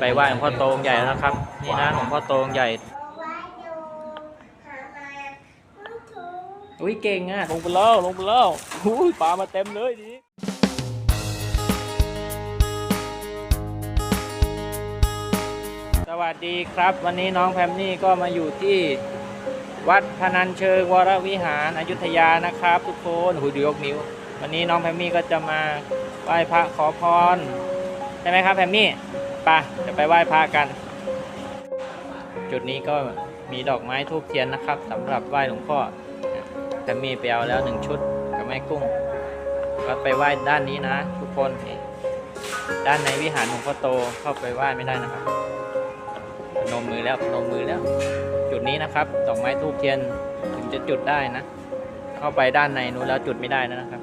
ไปไหว้หลวงพ่อโตองใหญ่แล้วนะครับนี่นะหลวงพ่อโตองใหญ่อุ้ยเก่งอะลงไปแล้วลงไปแล้วอุ้ยปลามาเต็มเลยดิสวัสดีครับ วันนี้น้องแพมนี่ก็มาอยู่ที่วัดพนัญเชิงวรวิหารอยุธยานะครับ ทุกคนหูดูยกนิ้ว วันนี้น้องแพมมี่ก็จะมาไหว้พระขอพรใช่ไหมครับแพมมี่ ไปจะไปไหว้พระกัน จุดนี้ก็มีดอกไม้ทูบเทียนนะครับสำหรับไหว้หลวงพ่อแต่มีไปเอาแล้วหนึ่งชุดกับแม่กุ้ง ก็ไปไหว้ด้านนี้นะ ทุกคน ด้านในวิหารหลวงพ่อโตเข้าไปไหว้ไม่ได้นะครับพนมมือแล้วพนมมือแล้ว จุดนี้นะครับดอกไม้ทูบเทียนถึงจะจุดได้นะ เข้าไปด้านในนู้นแล้วจุดไม่ได้นะครับ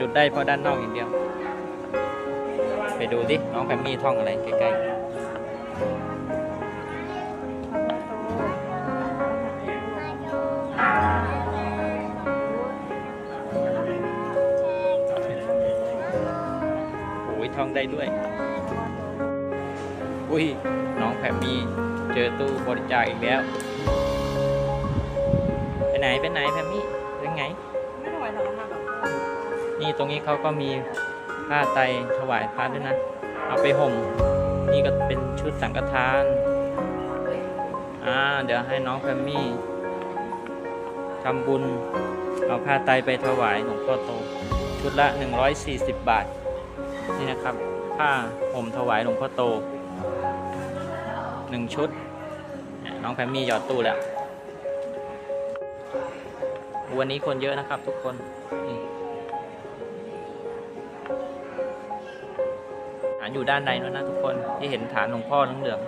จุดได้เพราะด้านนอกอย่างเดียว ไปดูดิน้องแพมมี่ท่องอะไรใกล้ๆโอ้ยท่องได้ด้วย อุ้ยน้องแพมมี่เจอตู้บริจาคอีกแล้ว ไปไหนไปไหนแพมมี่เป็นไง ไม่ไหวหรอกค่ะแบบนี่ตรงนี้เขาก็มี ผ้าไตถวายพระด้วยนะ เอาไปห่ม นี่ก็เป็นชุดสังฆทาน อ่า เดี๋ยวให้น้องแพมมี่ทำบุญ เอาผ้าไตไปถวายหลวงพ่อโต ชุดละ 140 บาท นี่นะครับ ผ้าห่มถวายหลวงพ่อโตหนึ่งชุด น้องแพมมี่หยอดตู้แล้ว วันนี้คนเยอะนะครับทุกคนานอยู่ด้านในนู้นนะทุกคนที่เห็นฐานหลวงพ่อเหลือง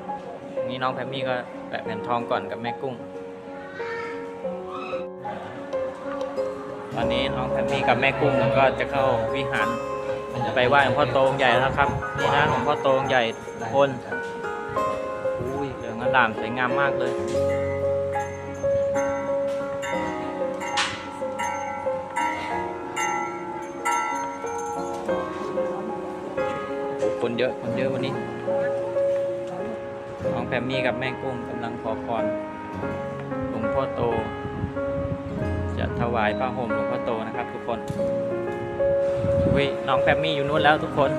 ๆนี่น้องแพมมี่ก็แปะแผ่นทองก่อนกับแม่กุ้ง ตอนนี้น้องแพมมี่กับแม่กุ้งก็จะเข้าวิหารไปไหว้หลวงพ่อโตองค์ใหญ่แล้วนะครับนี่นะหลวงพ่อโตองค์ใหญ่คนอุ้ยเหลืองอลามสวยงามมากเลย คนเยอะคนเยอะวันนี้น้องแพมมี่กับแม่กุ้งกำลังขอพรหลวงพ่อโต จะถวายผ้าห่มหลวงพ่อโตนะครับ ทุกคนวิน้องแพมมี่อยู่นู้นแล้วทุกคน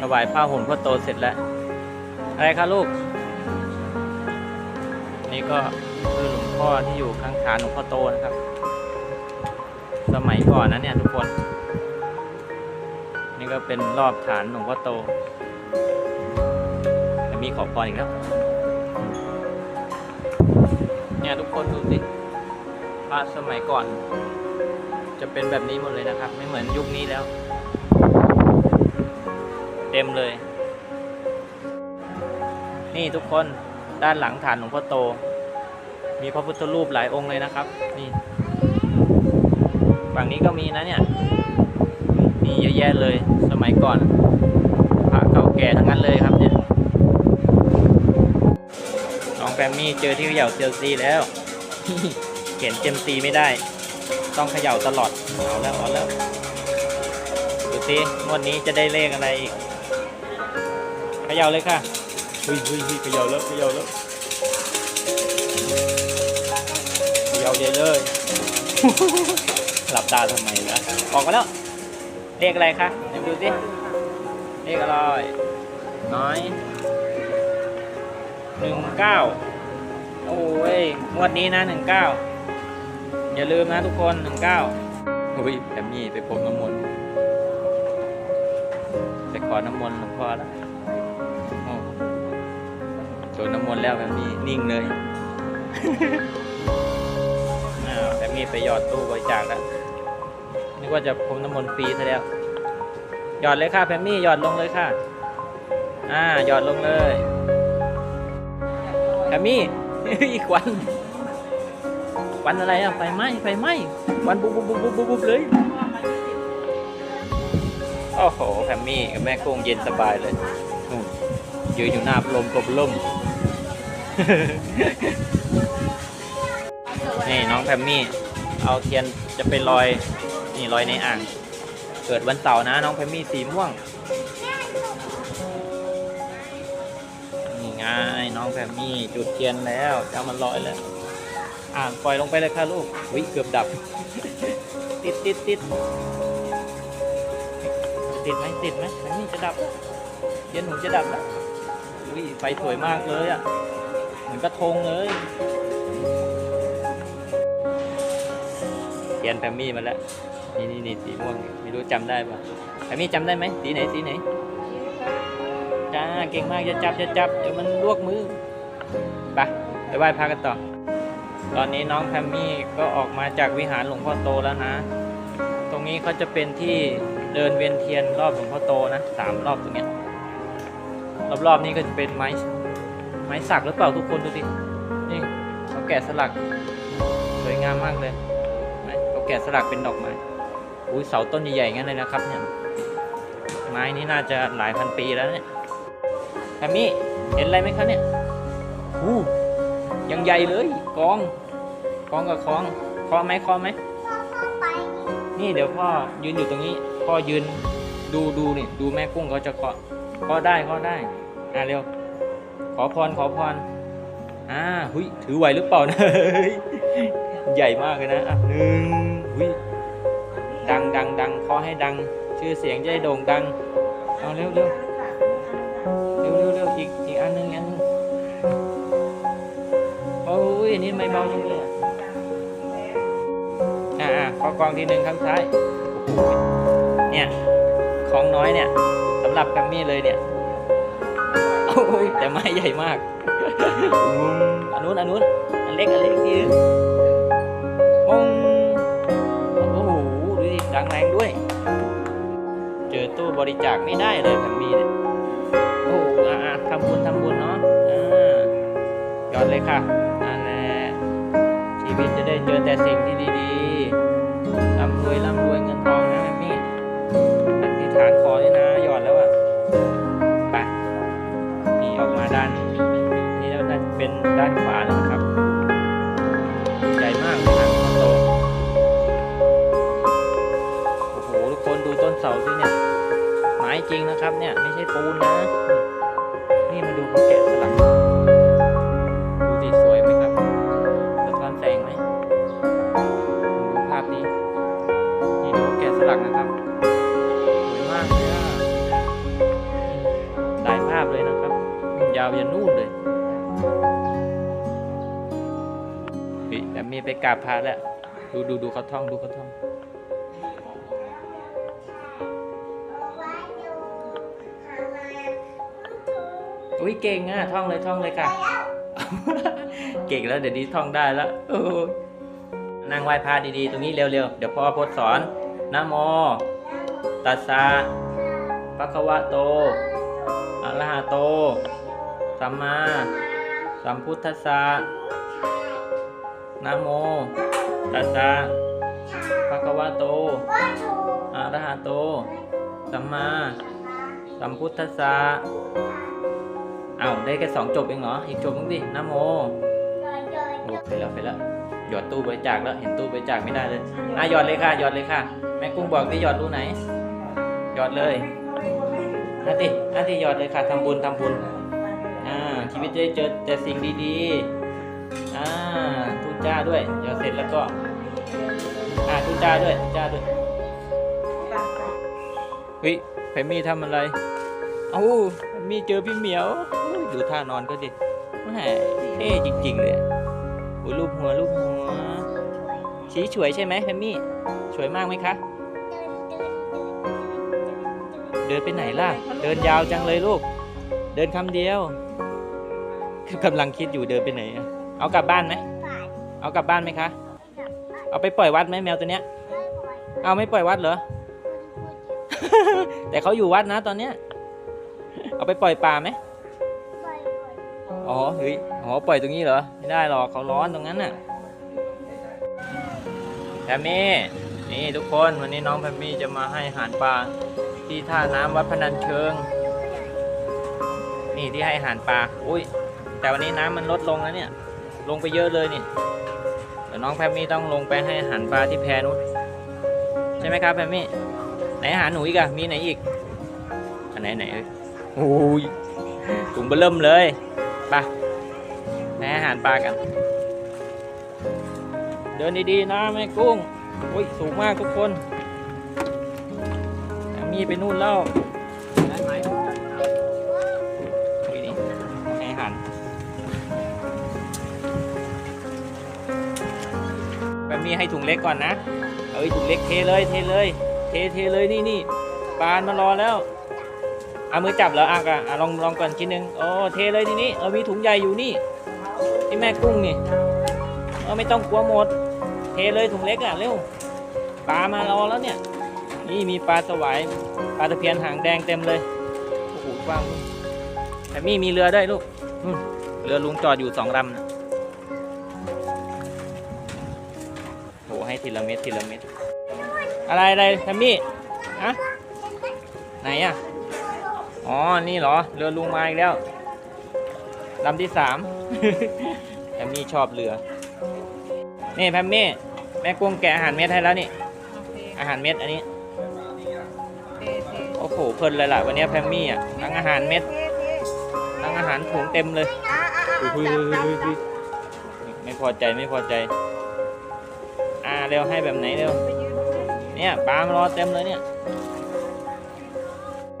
ถวายผ้าห่มพ่อโตเสร็จแล้ว อะไรคะลูก นี่ก็คือหลวงพ่อที่อยู่ข้างฐานหลวงพ่อโตนะครับ สมัยก่อนนะเนี่ยทุกคน ก็เป็นรอบฐานหลวงพ่อโตมีขอพรอีกแล้วเนี่ยทุกคนดูสิพระสมัยก่อน จะเป็นแบบนี้หมดเลยนะครับ ไม่เหมือนยุคนี้แล้ว เต็มเลย นี่ทุกคนด้านหลังฐานหลวงพ่อโต มีพระพุทธรูปหลายองค์เลยนะครับ นี่ฝั่งนี้ก็มีนะเนี่ย มีเยอะแยะเลย สมัยก่อนพระเก่าแก่ทั้งนั้นเลยครับเนี่ยน้องแฟมมี่เจอที่เขย่าเซียลซีแล้วเขียนเจมซีไม่ได้ ต้องเขย่าตลอดเอาแล้วเอาแล้วดูสิงวดนี้จะได้เลขอะไรอีกเขย่าเลยค่ะเฮ้ยเฮ้ยเฮ้ยเขย่าแล้วเขย่าแล้วเขย่าใหญ่เลยหลับตาทำไมนะออกมาแล้ว เลขอะไรคะเดี๋ยวดูสิเลขอะไรน้อยหนึ่งเก้าโอ้ยงวดนี้นะหนึ่งเก้าอย่าลืมนะทุกคนหนึ่งเก้าเฮ้ยแอมมี่ไปพบน้ำมนต์ไปขอน้ำมนต์หลวงพ่อแล้วโอ้โดนน้ำมนต์แล้วแอมมี่นิ่งเลยอ้าวแอมมี่ไปหยอดตู้บริจาคแล้ว นึกว่าจะพรมน้ำมนต์ฟรีซะแล้ว หยอดเลยค่ะแพมมี่หยอดลงเลยค่ะ อ่าหยอดลงเลยแพมมี่ อีกวันควันอะไรอะไฟไหม้ไฟไหม้ควันบุบบุบบุบบุบบุบเลยโอ้โหแพมมี่กับแม่กุ้งเย็นสบายเลยนู่นยืนอยู่หน้าลมกบลมนี่น้องแพมมี่ เอาเทียนจะไปลอย นี่ลอยในอ่าง เกิดวันเสาร์นะน้องแพมมี่สีม่วงน้องแพมมี่จุดเทียนแล้วจะเอามันลอยแล้ว อ่างปล่อยลงไปเลยค่ะลูกวิเกือบดับ ติดติดติดติดไหมติดไหมแพมมี่จะดับเทียนหนูจะดับแล้ววิไฟสวยมากเลยอะเหมือนกระทงเลยเทียนแพมมี่มาแล้ว นี่นี่นี่สีม่วงไม่รู้จำได้ปะแพมมี่จำได้ไหมสีไหนสีไหนจ้าเก่งมากจะจับจะจับเดี๋ยวมันลวกมือไปไปไหว้พระกันต่อ ตอนนี้น้องแพมมี่ก็ออกมาจากวิหารหลวงพ่อโตแล้วนะ ตรงนี้เขาจะเป็นที่เดินเวียนเทียนรอบหลวงพ่อโตนะสามรอบตรงเนี้ยรอบๆนี้ก็จะเป็นไม้ไม้สักหรือเปล่าทุกคนดูดินี่เขาแกะสลักสวยงามมากเลยไหมเขาแกะสลักเป็นดอกไม้ อุ้ยเสาต้นใหญ่ๆงั้นเลยนะครับเนี่ยไม้นี้น่าจะหลายพันปีแล้วเนี่ยแฮมมี่เห็นอะไรไหมคะเนี่ยอู้ยังใหญ่เลยกองกองกับคองเคอไหมเคอไหมนี่เดี๋ยวพ่อยืนอยู่ตรงนี้พ่อยืนดูดูนี่ดูแม่กุ้งเขาจะเคาะเคาะได้เคาะได้อะเร็ว ขอพรขอพรอ่าหุยถือไหวหรือเปล่านะใหญ่มากเลยนะอะหนึ่งหุย ดังดังดังเคาะให้ดัง ชื่อเสียงจะได้โด่งดัง เอาเร็วเร็วเร็วเร็วเร็วอีกอีกอันหนึงอันหนึงโอ้ยอันนี่ไม่เบาจังเลยอะอ่าอ่าขอกองทีหนึ่งข้างซ้ายโอ้โหเนี่ยของน้อยเนี่ยสำหรับแกรมมี่เลยเนี่ยโอ้ยแต่ไม้ใหญ่มากงุ้มอันนู้นอันนู้นอันเล็กอันเล็กทีนึงง ตู้บริจาคไม่ได้เลยแกรมมี่เนี่ยโอ้อาอ่าทำบุญทำบุญเนาะอ่าหยอดเลยค่ะนั่นแหละชีวิตจะได้เจอแต่สิ่งที่ดีๆร่ำรวยร่ำรวยเงินทองนะแม่มี่อธิษฐานขอเลยนะหยอดแล้วอะไปนี่ออกมาด้าน นี่แล้วน่าจะเป็นด้านขวาแล้วนะครับใหญ่มากเลยนะโตโอ้โหทุกคนดูต้นเสาสิเนี่ย จริงนะครับ เนี่ยไม่ใช่ปูนนะ นี่มาดูเขาแกะสลักดูสิสวยไหมครับสะท้อนแสงไหมดูภาพนี้นี่ดูแกะสลักนะครับสวยมากเลยอะหลายภาพเลยนะครับ ยาวยันนู่นเลยเฮ้ยแต่มีไปกราบพระแล้ว ดูดูดูเขาท่องดูเขาท่อง อุ้ยเก่งอะท่องเลยท่องเลยค่ะ เก่งแล้วเดี๋ยวนี้ท่องได้แล้วโอ้ยนั่งไหว้พระดีๆ ตรงนี้เร็วๆ เดี๋ยวพ่อพดสอนนะโม ตัสสะภะคะวะโตอะระหะโต สัมมา สัมพุทธัสสะนะโม ตัสสะภะคะวะโตอะระหะโต สัมมา สัมพุทธัสสะ อ้าวได้แค่สองจบเองเหรอ อีกจบนึงดินะโมโอ้ไปแล้วไปแล้วหยอดตู้บริจาคแล้วเห็นตู้บริจาคไม่ได้เลยอะหยอดเลยค่ะหยอดเลยค่ะ แม่กุ้งบอกได้หยอดรูไหน หยอดเลยนาตินาติหยอดเลยค่ะทำบุญทำบุญอ่าชีวิตจะได้เจอแต่สิ่งดีๆอ่าทุจ้าด้วยหยอดเสร็จแล้วก็อ่าทุจ้าด้วยทุจ้าด้วยเฮ้ยไพมี่ทำอะไรเอ้ามีเจอพี่เหมียวอุ๊ย ดูท่านอนก็ดิแหมเท่จริง ๆ เลยโอ้ยรูปหัวรูปหัว ชี้สวยใช่ไหมแพมมี่สวยมากไหมคะ เดินไปไหนล่ะ เดินยาวจังเลยลูก เดินคำเดียวกำลังคิดอยู่เดินไปไหน เอากลับบ้านไหม เอากลับบ้านไหมคะ เอาไปปล่อยวัดไหมแมวตัวเนี้ย เอาไม่ปล่อยวัดเหรอ แต่เขาอยู่วัดนะตอนเนี้ย เอาไปปล่อยป่าไหม อ๋อเฮ้ยอ๋อปล่อยตรงนี้เหรอ ไม่ได้หรอกเขาร้อนตรงนั้นน่ะแพมมี่นี่ทุกคนวันนี้น้องแพมมี่จะมาให้อาหารปลาที่ท่าน้ำวัดพนัญเชิง นี่ที่ให้อาหารปลาอุ้ยแต่วันนี้น้ำมันลดลงแล้วเนี่ย ลงไปเยอะเลยนี่เดี๋ยวน้องแพมมี่ต้องลงไปให้อาหารปลาที่แพนู้นใช่ไหมครับแพมมี่ไหนอาหารหนูอีกอะมีไหนอีกอันไหนไหนเอ้ยโอ้ยถุงเบอร์เริ่มเลยาหารปลากัน เดินดีๆนะแม่กุ้งโอ้ยสูงมากทุกคนมีไปนู่นแล้วได้ไหมอุ้ยนี่ให้อหารแบบมีให้ถุงเล็กก่อนนะ เอ้ยถุงเล็กเทเลยเทเลย เทเทเลยนี่นี่ปลามารอแล้วเอามือจับเหรออะอะลองลองก่อนชิ้นหนึ่งโอ้เทเลยทีนี้เออมีถุงใหญ่อยู่นี่ ที่แม่กุ้งนี่เออไม่ต้องกลัวหมด เทเลยถุงเล็กอะเร็วปลามารอแล้วเนี่ย นี่มีปลาสวายปลาตะเพียนหางแดงเต็มเลยโอ้โหกว้างแต่มี่มีเรือด้วยลูกเรือลุงจอดอยู่สองลำนะโหให้ทีละเม็ดทีละเม็ดอะไรอะไรแทมมี่ฮะไหนอะอ๋อ นี่เหรอ เรือลุงมาอีกแล้วลำที่สาม แพมมี่ชอบเรือ นี่แพมมี่แม่กุ้งแกะอาหารเม็ดให้แล้วนี่อาหารเม็ดอันนี้โอ้โหเพลินเลยล่ะวันนี้แพมมี่อะทั้งอาหารเม็ดทั้งอาหารถุงเต็มเลยอุ้ยไม่พอใจไม่พอใจ อ่าเร็วให้แบบไหนเร็วเนี่ยปลามารอเต็มเลยเนี่ย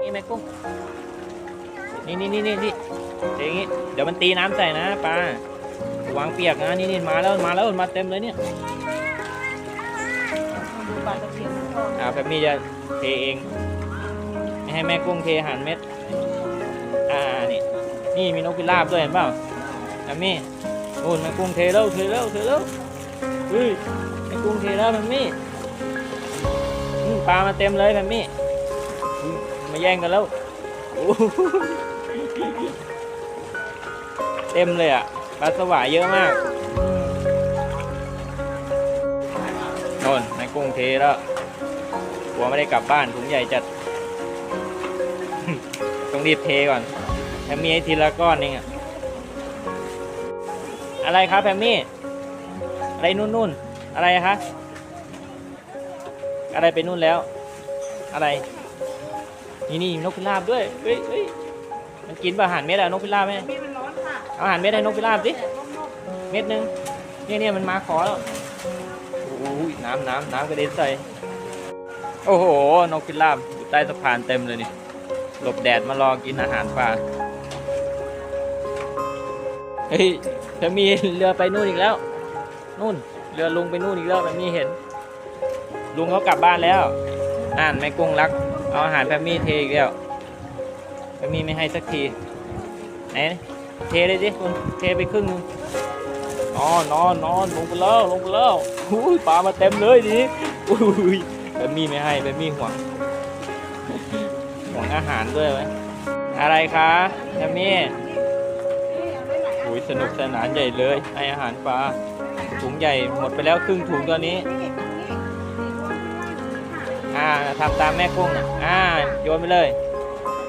นี่แม่กุ้ง นี่นี่นี่นี่นี่เดี๋ยว อย่างงี้เดี๋ยวมันตีน้ำใส่นะปลาวางเปียกนะนี่นี่มาแล้วมาแล้วมาเต็มเลยเนี่ยดูปลาตะเพียนทองอ่าแบบนี้จะเทเองไม่ให้แม่กุ้งเทอาหารเม็ด อ่านี่นี่มีนกพิราบด้วยเห็นเปล่าแบบนี้โอ้ยแม่กุ้งเทแล้วเทแล้วเทแล้วเฮ้ยแม่กุ้งเทแล้วแบบนี้อืมปลามาเต็มเลยแบบนี้อุ๊ยมาแย่งกันแล้วโอ้ เต็มเลยอะปลาสวายเยอะมากโน่นกุ้งเทแล้วกลัวไม่ได้กลับบ้านถุงใหญ่จัด ต้องรีบเทก่อนแพมมี่ให้ทีละก้อนเองอะอะไรครับแพมมี่ อะไรนู่นนู่นอะไรคะอะไรไปนู่นแล้ว อะไร นี่นี่นกพิราบด้วยเฮ้ยเฮ้ยมันกินปะอาหารเม็ดอะนกพิราบไหม เอาอาหารเม็ดให้นกพิราบสิ เม็ดหนึงเนี่ยเนี่ยมันมาขอแล้วโอ้ยน้ำน้ำน้ำกระเด็นใส่ โอ้โห นกพิราบอยู่ใต้สะพานเต็มเลยนี่ หลบแดดมารอกินอาหารปลา เฮ้ยจะมีเรือไปนู่นอีกแล้ว นู่น เรือลุงไปนู่นอีกแล้วแบบนี้เห็น ลุงเขากลับบ้านแล้ว อ่านแม่กุ้งรัก เอาอาหารแพมมี่เทอีกแล้วแพมมี่ไม่ให้สักที ไหน เทเลยสิคุณเทไปครึ่งนึงนอนนอนนอนลงไปแล้วลงไปแล้วอุ้ยปลามาเต็มเลยดิอุ้ยแบมีไม่ให้แบบมีห่วงห่วงอาหารด้วยไหมอะไรคะแบบมีอุ้ยสนุกสนานใหญ่เลยให้อาหารปลาถุงใหญ่หมดไปแล้วครึ่งถุงตอนนี้อ่าทำตามแม่กุ้งอะอ่าโยนไปเลย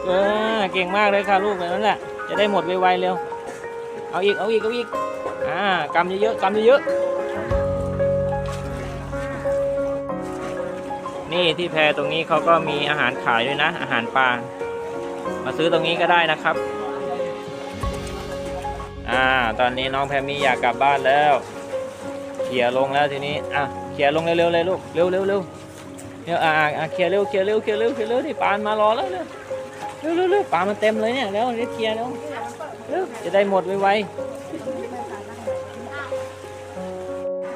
เออเก่งมากเลยค่ะลูกแบบนั้นแหละ จะได้หมดไวๆเร็ว เอาอีก เอาอีก เอาอีก อ่ากำเยอะๆกำเยอะๆ นี่ที่แพตรงนี้เขาก็มีอาหารขายด้วยนะ อาหารปลา มาซื้อตรงนี้ก็ได้นะครับ อ่า ตอนนี้น้องแพมมี่อยากกลับบ้านแล้ว เขี่ยลงแล้วทีนี้ อะ เขี่ยลงเร็วๆเลยลูก เร็วๆเร็วเร็วอ่าอ่าเขี่ยเร็ว เขี่ยเร็ว เขี่ยเร็ว เขี่ยเร็วนี่ปลามารอแล้วเร็ว เร็วเร็วเร็วปลามันเต็มเลยเนี่ยแล้วรีบเขี่ยแล้วจะได้หมดไวๆ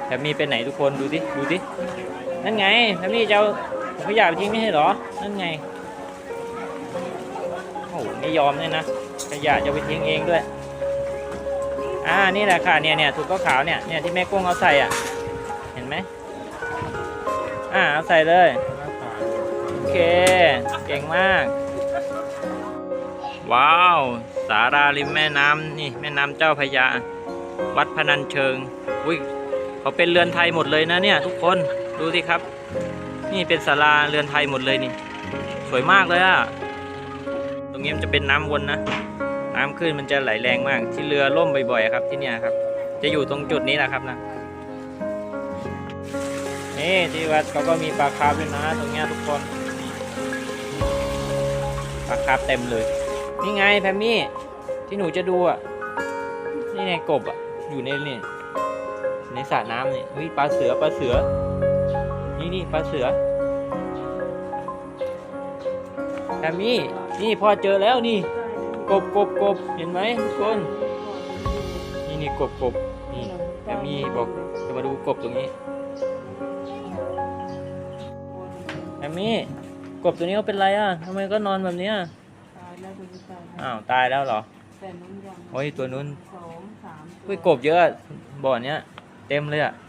แพมมี่ไปไหนทุกคนดูดิดูดินั่นไงแพมมี่จะเอาขยะไปทิ้งไม่ใช่หรอ นั่นไงโอ้โหไม่ยอมเลยนะขยะจะไปทิ้งเองด้วยอ่านี่แหละค่ะเนี่ยเนี่ยถุงขาวเนี่ยเนี่ยที่แม่กุ้งเอาใส่อะเห็นไหมอ่าเอาใส่เลยโอเคเก่งมาก ว้าว สาราริมแม่น้ำนี่แม่น้ำเจ้าพยา วัดพนัญเชิงอุ้ยเขาเป็นเรือนไทยหมดเลยนะเนี่ย ทุกคนดูสิครับ นี่เป็นศาลาเรือนไทยหมดเลยนี่ สวยมากเลยอะตรงนี้มันจะเป็นน้ำวนนะน้ำขึ้นมันจะไหลแรงมาก ที่เรือล่มบ่อยๆครับที่เนี่ยครับ จะอยู่ตรงจุดนี้แหละครับนะนี่ที่วัดเขาก็มีปลาคาร์ฟด้วยนะ ตรงเนี้ยทุกคนปลาคาร์ฟเต็มเลย นี่ไงแพมมี่ที่หนูจะดูอะ นี่ไงกบอะ อยู่ในนี่ในสระน้ำนี่วิปลาเสือปลาเสือ นี่นี่ปลาเสือแอมมี่นี่พ่อเจอแล้วนี่ กบกบกบเห็นไหมทุกคนนี่นี่กบกบนี่แอมมี่บอกจะมาดูกบตรงนี้แอมมี่กบตัวนี้เขาเป็นไรอะทำไมก็นอนแบบนี้ยตาย แล้วดูตายอ้าวตายแล้วเหรอ แต่นุ่นยังโอ้ยตัวนู้น สองสาม อุ้ยกบเยอะบ่อเนี้ย เต็มเลยอะเ